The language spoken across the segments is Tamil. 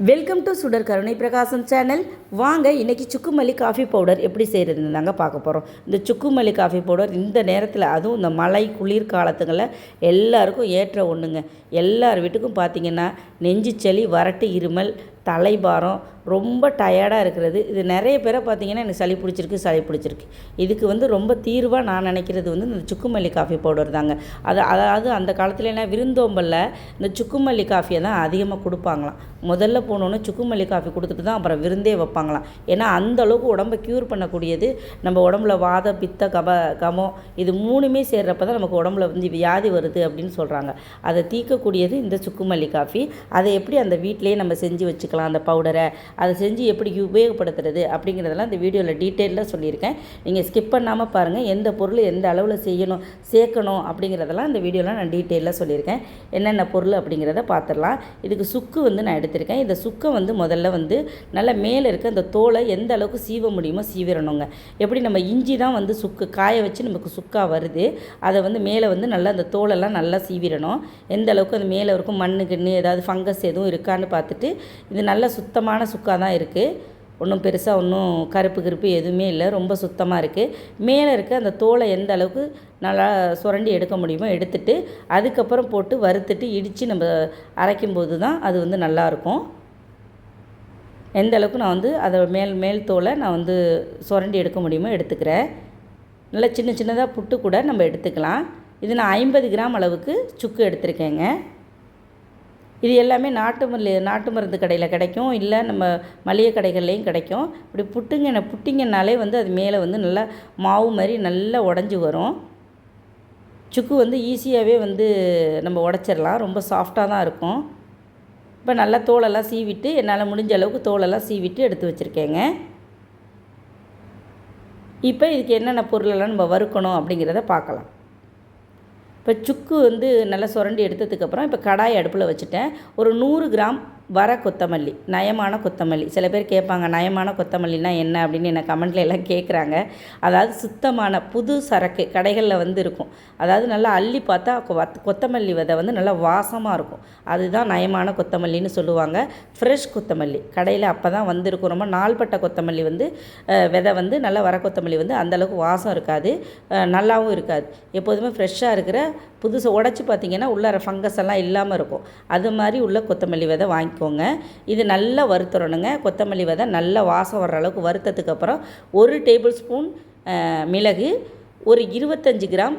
வெல்கம் டு சுடர் கருணை பிரகாசம் சேனல் வாங்க இன்றைக்கி சுக்குமல்லி காஃபி பவுடர் எப்படி செய்கிறதுன்னு தாங்க பார்க்க போகிறோம் இந்த சுக்குமல்லி காஃபி பவுடர் இந்த நேரத்தில் அதுவும் இந்த மழை குளிர் காலத்துங்களில் எல்லாருக்கும் ஏற்ற ஒன்றுங்க எல்லார் வீட்டுக்கும் பார்த்தீங்கன்னா நெஞ்சு சளி வறட்டு இருமல் தலைபாரம் ரொம்ப டயர்டாக இருக்கிறது. இது நிறைய பேரை பார்த்தீங்கன்னா எனக்கு சளி பிடிச்சிருக்கு சளி பிடிச்சிருக்கு. இதுக்கு வந்து ரொம்ப தீர்வாக நான் நினைக்கிறது வந்து இந்த சுக்குமல்லி காஃபி பவுடர் தாங்க. அது அதாவது அந்த காலத்துல எல்லாம் விருந்தோம்பலில் இந்த சுக்குமல்லி காஃபியை தான் அதிகமாக கொடுப்பாங்களாம். முதல்ல போனோன்னே சுக்குமல்லி காஃபி கொடுத்துட்டு தான் அப்புறம் விருந்தே வைப்பாங்களாம். ஏன்னா அந்த அளவுக்கு உடம்பை க்யூர் பண்ணக்கூடியது. நம்ம உடம்புல வாத பித்த கப கமம் இது மூணுமே சேர்றப்ப தான் நமக்கு உடம்புல வந்து வியாதி வருது அப்படின்னு சொல்கிறாங்க அதை தீர்க்கக்கூடியது இந்த சுக்குமல்லி காஃபி அதை எப்படி அந்த வீட்டிலேயே நம்ம செஞ்சு வச்சுக்கலாம் அந்த பவுடரை அதை செஞ்சு எப்படி உபயோகப்படுத்துறது அப்படிங்கிறதெல்லாம் இந்த வீடியோவில் டீட்டெயிலாக சொல்லியிருக்கேன். நீங்கள் ஸ்கிப் பண்ணாமல் பாருங்கள் எந்த பொருள் எந்த அளவில் செய்யணும் சேர்க்கணும் அப்படிங்கிறதெல்லாம் இந்த வீடியோவில் நான் டீட்டெயிலாக சொல்லியிருக்கேன். என்னென்ன பொருள் அப்படிங்கிறத பார்த்துடலாம் இதுக்கு சுக்கு வந்து நான் எடுத்திருக்கேன். இந்த சுக்கை வந்து முதல்ல வந்து நல்லா மேலே இருக்க அந்த தோலை எந்த அளவுக்கு சீவ முடியுமோ சீவிடணுங்க எப்படி நம்ம இஞ்சி தான் வந்து சுக்கு காய வச்சு நமக்கு சுக்காக வருது அதை வந்து மேலே வந்து நல்லா அந்த தோலெல்லாம் நல்லா சீவிடணும் எந்த அளவுக்கு அது மேலே இருக்கும் மண்ணு கிண்ணு ஏதாவது ஃபங்கஸ் எதுவும் இருக்கான்னு பார்த்துட்டு இது நல்ல சுத்தமான சுக்கா தான் இருக்குது ஒன்றும் பெருசாக ஒன்றும் கருப்பு கிருப்பு எதுவுமே இல்லை. ரொம்ப சுத்தமாக இருக்குது மேலே இருக்க அந்த தோலை எந்த அளவுக்கு நல்லா சுரண்டி எடுக்க முடியுமோ எடுத்துட்டு அதுக்கப்புறம் போட்டு வறுத்துட்டு இடித்து நம்ம அரைக்கும்போது தான் அது வந்து நல்லாயிருக்கும் எந்த அளவுக்கு நான் வந்து அதை மேல் மேல் தோலை நான் வந்து சுரண்டி எடுக்க முடியுமோ எடுத்துக்கிறேன். நல்லா சின்ன சின்னதாக புட்டு கூட நம்ம எடுத்துக்கலாம். இது நான் ஐம்பது கிராம் அளவுக்கு சுக்கு எடுத்திருக்கேங்க. இது எல்லாமே நாட்டு மல்லி நாட்டு மருந்து கடையில் கிடைக்கும். இல்லை நம்ம மளிகை கடைகள்லேயும் கிடைக்கும். இப்படி புட்டுங்க புட்டிங்கனாலே வந்து அது மேலே வந்து நல்லா மாவு மாதிரி நல்லா உடஞ்சி வரும். சுக்கு வந்து ஈஸியாகவே வந்து நம்ம உடச்சிடலாம். ரொம்ப சாஃப்டாக தான் இருக்கும். இப்போ நல்லா தோலெல்லாம் சீவிட்டு என்னால் முடிஞ்ச அளவுக்கு தோலெல்லாம் சீவிட்டு எடுத்து வச்சுருக்கேங்க. இப்போ இதுக்கு என்னென்ன பொருளெல்லாம் நம்ம வறுக்கணும் அப்படிங்கிறத பார்க்கலாம். இப்போ சுக்கு வந்து நல்லா சுரண்டி எடுத்ததுக்கப்புறம் இப்போ கடாய் அடுப்பில் வச்சுட்டேன். ஒரு நூறு கிராம் வர கொத்தமல்லி நயமான கொத்தமல்லி. சில பேர் கேட்பாங்க நயமான கொத்தமல்லினா என்ன அப்படின்னு என்னை கமெண்ட்ல எல்லாம் கேட்குறாங்க. அதாவது சுத்தமான புது சரக்கு கடைகளில் வந்து இருக்கும். அதாவது நல்லா அள்ளி பார்த்தா கொத்- கொத்தமல்லி விதை வந்து நல்லா வாசமாக இருக்கும். அதுதான் நயமான கொத்தமல்லின்னு சொல்லுவாங்க. ஃப்ரெஷ் கொத்தமல்லி. கடையில் அப்போ தான் வந்திருக்கும். ரொம்ப நாள்பட்ட கொத்தமல்லி வந்து விதை வந்து நல்லா வர கொத்தமல்லி வந்து அந்தளவுக்கு வாசம் இருக்காது. நல்லாவும் இருக்காது. எப்போதுமே ஃப்ரெஷ்ஷாக இருக்கிற புதுசு உடச்சி பார்த்தீங்கன்னா உள்ளார ஃபங்கஸ் எல்லாம் இல்லாமல் இருக்கும். அது மாதிரி உள்ள கொத்தமல்லி விதை வாங்கிக்கோங்க இது நல்லா வறுத்துறணுங்க. கொத்தமல்லி விதை நல்லா வாசம் வர்ற அளவுக்கு வறுத்ததுக்கு அப்புறம் ஒரு டேபிள் ஸ்பூன் மிளகு ஒரு இருபத்தஞ்சி கிராம்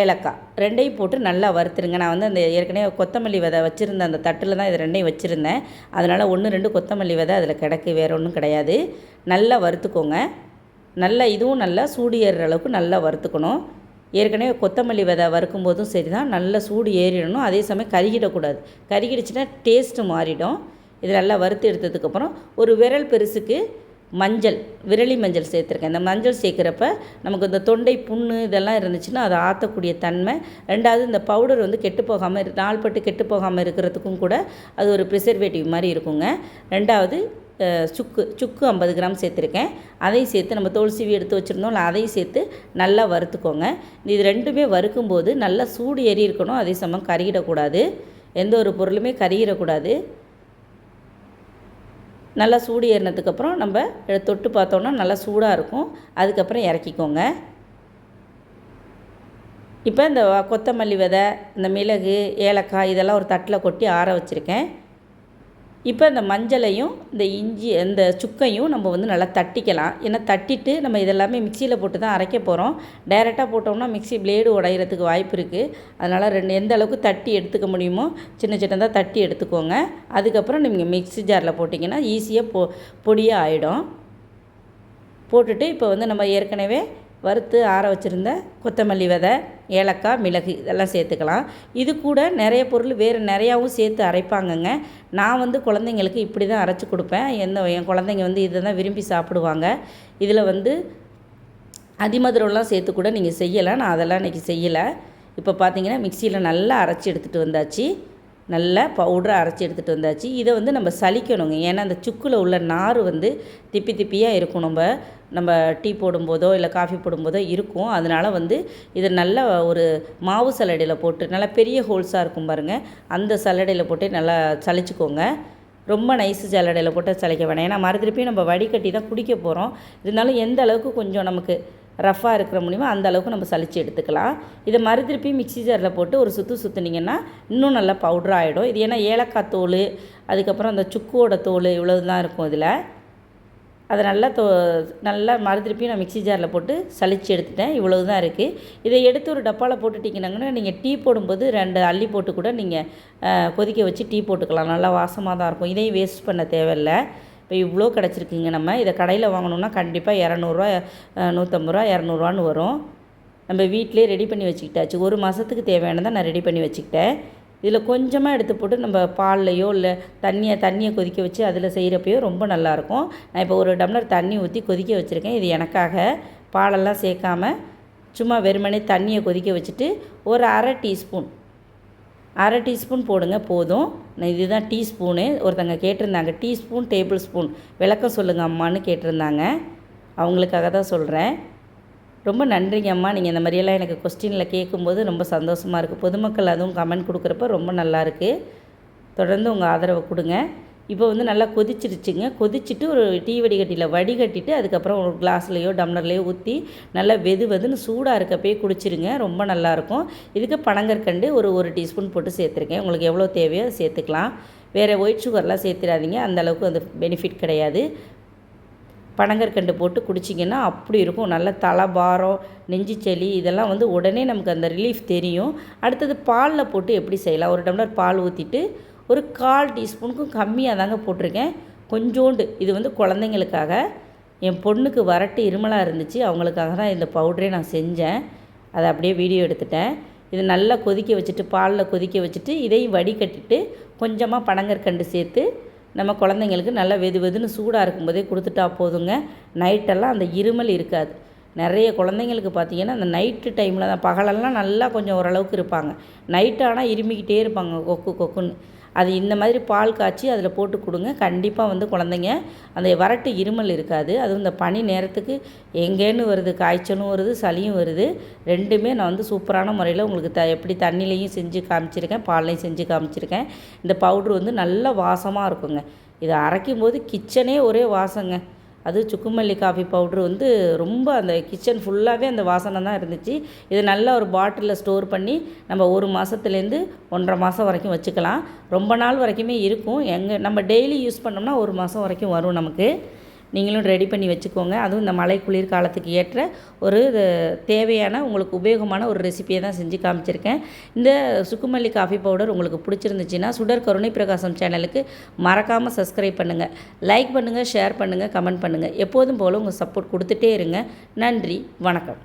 ஏலக்காய். ரெண்டையும் போட்டு நல்லா வறுத்துருங்க. நான் வந்து அந்த ஏற்கனவே கொத்தமல்லி விதை வச்சுருந்த அந்த தட்டில் தான் இது ரெண்டையும் வச்சுருந்தேன். அதனால் ஒன்று ரெண்டு கொத்தமல்லி விதை அதில் கிடக்கு. வேறு ஒன்றும் கிடையாது. நல்லா வறுத்துக்கோங்க. நல்லா இதுவும் நல்லா சூடு ஏறுற அளவுக்கு நல்லா வறுத்துக்கணும். ஏற்கனவே கொத்தமல்லி விதை வறுக்கும் போதும் சரி தான் நல்லா சூடு ஏறிடணும் அதே சமயம் கருகிடக்கூடாது. கருகிடுச்சுன்னா டேஸ்ட்டு மாறிடும். இது நல்லா வறுத்து எடுத்ததுக்கப்புறம் ஒரு விரல் பெருசுக்கு மஞ்சள் விரலி மஞ்சள் சேர்த்துருக்கேன். இந்த மஞ்சள் சேர்க்குறப்ப நமக்கு இந்த தொண்டை புண்ணு இதெல்லாம் இருந்துச்சுன்னா அதை ஆற்றக்கூடிய தன்மை. ரெண்டாவது இந்த பவுடர் வந்து கெட்டு போகாமல் நாள்பட்டு கெட்டு போகாமல் இருக்கிறதுக்கும் கூட அது ஒரு ப்ரிசர்வேட்டிவ் மாதிரி இருக்குங்க. ரெண்டாவது சுக்கு சுக்கு ஐம்பது கிராம் சேர்த்துருக்கேன். அதையும் சேர்த்து நம்ம தோல் சீவி எடுத்து வச்சுருந்தோம்ல அதையும் சேர்த்து நல்லா வறுத்துக்கோங்க. இது ரெண்டுமே வறுக்கும்போது நல்லா சூடு ஏறி இருக்கணும் அதே சமயம் கருகிடக்கூடாது. எந்த ஒரு பொருளுமே கருகிடக்கூடாது. நல்லா சூடு ஏறினதுக்கப்புறம் நம்ம தொட்டு பார்த்தோன்னா நல்லா சூடாக இருக்கும். அதுக்கப்புறம் இறக்கிக்கோங்க. இப்போ இந்த கொத்தமல்லி விதை இந்த மிளகு ஏலக்காய் இதெல்லாம் ஒரு தட்டில் கொட்டி ஆற வச்சுருக்கேன். இப்போ இந்த மஞ்சளையும் இந்த இஞ்சி இந்த சுக்கையும் நம்ம வந்து நல்லா தட்டிக்கலாம். ஏன்னா தட்டிட்டு நம்ம இதெல்லாமே மிக்சியில் போட்டு தான் அரைக்க போகிறோம் டைரெக்டாக போட்டோம்னா மிக்ஸி பிளேடு உடையிறதுக்கு வாய்ப்பு இருக்குது அதனால் ரெண்டு எந்த அளவுக்கு தட்டி எடுத்துக்க முடியுமோ சின்ன சின்னதாக தட்டி எடுத்துக்கோங்க. அதுக்கப்புறம் நீங்கள் மிக்ஸி ஜாரில் போட்டிங்கன்னா ஈஸியாக பொ பொடியாக ஆகிடும் போட்டுட்டு இப்போ வந்து நம்ம ஏற்கனவே வறுத்து ஆற வச்சுருந்த கொத்தமல்லி விதை ஏலக்காய் மிளகு இதெல்லாம் சேர்த்துக்கலாம். இது கூட நிறைய பொருள் வேறு நிறையாவும் சேர்த்து அரைப்பாங்கங்க. நான் வந்து குழந்தைங்களுக்கு இப்படி தான் அரைச்சி கொடுப்பேன். எந்த என் குழந்தைங்க வந்து இதை தான் விரும்பி சாப்பிடுவாங்க. இதில் வந்து அதிமதுரம்லாம் சேர்த்து கூட நீங்கள் செய்யலாம். நான் அதெல்லாம் இன்றைக்கி செய்யலை. இப்போ பார்த்தீங்கன்னா மிக்சியில் நல்லா அரைச்சி எடுத்துகிட்டு வந்தாச்சு. நல்லா பவுடரை அரைச்சி எடுத்துகிட்டு வந்தாச்சு. இதை வந்து நம்ம சலிக்கணுங்க ஏன்னா அந்த சுக்கில் உள்ள நார் வந்து திப்பி திப்பியாக இருக்கும். நம்ம நம்ம டீ போடும்போதோ இல்லை காஃபி போடும்போதோ இருக்கும். அதனால் வந்து இதை நல்லா ஒரு மாவு சலடையில் போட்டு நல்லா பெரிய ஹோல்ஸாக இருக்கும் பாருங்கள் அந்த சல்லடையில் போட்டு நல்லா சலிச்சுக்கோங்க ரொம்ப நைஸு சலடையில் போட்டு சளைக்க வேணாம். ஏன்னா மறுதிருப்பியும் நம்ம வடிகட்டி தான் குடிக்க போகிறோம் இருந்தாலும் எந்த அளவுக்கு கொஞ்சம் நமக்கு ரஃப்பாக இருக்கிற முடியுமோ அந்த அளவுக்கு நம்ம சளிச்சு எடுத்துக்கலாம். இதை மறு திருப்பி மிக்ஸி ஜாரில் போட்டு ஒரு சுற்று சுற்றுனீங்கன்னா இன்னும் நல்லா பவுட்ரு ஆகிடும் இது ஏன்னா ஏலக்காய் தோல் அதுக்கப்புறம் அந்த சுக்குவோட தோல் இவ்வளவு தான் இருக்கும் இதில். அதை நல்லா தோ நல்லா மறு திருப்பியும் நான் மிக்ஸி ஜாரில் போட்டு சளிச்சு எடுத்துட்டேன். இவ்வளவு தான் இருக்குது இதை எடுத்து ஒரு டப்பாவில் போட்டுட்டிங்கன்னாங்கன்னா நீங்கள் டீ போடும்போது ரெண்டு அள்ளி போட்டு கூட நீங்கள் கொதிக்க வச்சு டீ போட்டுக்கலாம். நல்லா வாசமாக தான் இருக்கும். இதையும் வேஸ்ட் பண்ண தேவையில்லை. இப்போ இவ்வளோ கிடச்சிருக்குங்க நம்ம. இதை கடையில் வாங்கணுன்னா கண்டிப்பாக இரநூறுவா நூற்றம்பது ரூபா இரநூறுவான்னு வரும். நம்ம வீட்டிலே ரெடி பண்ணி வச்சுக்கிட்டாச்சு. ஒரு மாதத்துக்கு தேவையானதை நான் ரெடி பண்ணி வச்சுக்கிட்டேன். இதில் கொஞ்சமாக எடுத்து போட்டு நம்ம பால்லையோ இல்லை தண்ணியை தண்ணியை கொதிக்க வச்சு அதில் செய்கிறப்பையோ ரொம்ப நல்லாயிருக்கும். நான் இப்போ ஒரு டம்ளர் தண்ணி ஊற்றி கொதிக்க வச்சுருக்கேன். இது எனக்காக. பாலெல்லாம் சேர்க்காம சும்மா வெறுமனே தண்ணியை கொதிக்க வச்சுட்டு ஒரு அரை டீஸ்பூன் அரை டீஸ்பூன் போடுங்க போதும். நான் இதுதான் டீஸ்பூனு. ஒருத்தங்க கேட்டிருந்தாங்க டீஸ்பூன் டேபிள் ஸ்பூன். விளக்கம் சொல்லுங்கள் அம்மான்னு கேட்டிருந்தாங்க. அவங்களுக்காக தான் சொல்கிறேன் ரொம்ப நன்றிங்க அம்மா. நீங்கள் இந்த மாதிரியெல்லாம் எனக்கு கொஸ்டினில் கேட்கும்போது ரொம்ப சந்தோஷமாக இருக்குது பொதுமக்கள் அதுவும் கமெண்ட் கொடுக்குறப்ப ரொம்ப நல்லா இருக்குது தொடர்ந்து உங்கள் ஆதரவை கொடுங்க. இப்போ வந்து நல்லா கொதிச்சிருச்சுங்க. கொதிச்சுட்டு ஒரு டீ வடிகட்டியில் வடிகட்டிட்டு அதுக்கப்புறம் ஒரு கிளாஸ்லேயோ டம்ளர்லேயோ ஊற்றி நல்லா வெது வெதுன்னு சூடாக இருக்கப்பயே குடிச்சிருங்க. ரொம்ப நல்லாயிருக்கும். இதுக்கு பனங்கற்கண்டு ஒரு ஒரு டீஸ்பூன் போட்டு சேர்த்துருக்கேன். உங்களுக்கு எவ்வளோ தேவையோ அதை சேர்த்துக்கலாம். வேறு ஒயிட் சுகர்லாம் சேர்த்துடாதீங்க. அந்தளவுக்கு அது பெனிஃபிட் கிடையாது. பனங்கற்கண்டு போட்டு குடிச்சிங்கன்னா அப்படி இருக்கும். நல்ல தலை பாரம் நெஞ்சு சளி இதெல்லாம் வந்து உடனே நமக்கு அந்த ரிலீஃப் தெரியும். அடுத்தது பாலில் போட்டு எப்படி செய்யலாம்? ஒரு டம்ளர் பால் ஊற்றிட்டு ஒரு கால் டீஸ்பூனுக்கும் கம்மியாக தாங்க போட்டிருக்கேன். கொஞ்சோண்டு இது வந்து குழந்தைங்களுக்காக. என் பொண்ணுக்கு வரட்டு இருமலாக இருந்துச்சு. அவங்களுக்காக தான் இந்த பவுடரே நான் செஞ்சேன். அதை அப்படியே வீடியோ எடுத்துட்டேன். இது நல்லா கொதிக்க வச்சுட்டு பாலில் கொதிக்க வச்சுட்டு இதையும் வடிகட்டிட்டு கொஞ்சமாக பனங்கற்கண்டு சேர்த்து நம்ம குழந்தைங்களுக்கு நல்லா வெது வெதுன்னு சூடாக இருக்கும்போதே கொடுத்துட்டா போதுங்க. நைட்டெல்லாம் அந்த இருமல் இருக்காது. நிறைய குழந்தைங்களுக்கு பார்த்திங்கன்னா அந்த நைட்டு டைமில் தான் பகலெல்லாம் நல்லா கொஞ்சம் ஓரளவுக்கு இருப்பாங்க. நைட்டு ஆனால் இருமிக்கிட்டே இருப்பாங்க கொக்கு கொக்குன்னு. அது இந்த மாதிரி பால் காய்ச்சி அதில் போட்டு கொடுங்க. கண்டிப்பாக வந்து குழந்தைங்க அந்த வரட்டு இருமல் இருக்காது. அதுவும் இந்த பனி நேரத்துக்கு எங்கேன்னு வருது காய்ச்சலும் வருது சளியும் வருது. ரெண்டுமே நான் வந்து சூப்பரான முறையில் உங்களுக்கு த எப்படி தண்ணிலையும் செஞ்சு காமிச்சிருக்கேன் பால்லையும் செஞ்சு காமிச்சிருக்கேன். இந்த பவுட்ரு வந்து நல்ல வாசமாக இருக்குங்க. இதை அரைக்கும் போது கிச்சனே ஒரே வாசங்க. அது சுக்குமல்லி காஃபி பவுட்ரு வந்து ரொம்ப அந்த கிச்சன் ஃபுல்லாகவே அந்த வாசனை தான் இருந்துச்சு. இதை நல்லா ஒரு பாட்டிலில் ஸ்டோர் பண்ணி நம்ம ஒரு மாதத்துலேருந்து ஒன்றரை மாதம் வரைக்கும் வச்சுக்கலாம். ரொம்ப நாள் வரைக்குமே இருக்கும். எங்கே நம்ம டெய்லி யூஸ் பண்ணோம்னா ஒரு மாதம் வரைக்கும் வரும் நமக்கு. நீங்களும் ரெடி பண்ணி வச்சுக்கோங்க. அதுவும் இந்த மழை குளிர் காலத்துக்கு ஏற்ற ஒரு தேவையான உங்களுக்கு உபயோகமான ஒரு ரெசிபியை தான் செஞ்சு காமிச்சிருக்கேன். இந்த சுக்குமல்லி காஃபி பவுடர் உங்களுக்கு பிடிச்சிருந்துச்சின்னா சுடர் கருணை பிரகாசம் சேனலுக்கு மறக்காமல் சப்ஸ்கிரைப் பண்ணுங்கள் லைக் பண்ணுங்கள் ஷேர் பண்ணுங்கள் கமெண்ட் பண்ணுங்கள் எப்போதும் போல் உங்கள் சப்போர்ட் கொடுத்துட்டே இருங்க. நன்றி வணக்கம்.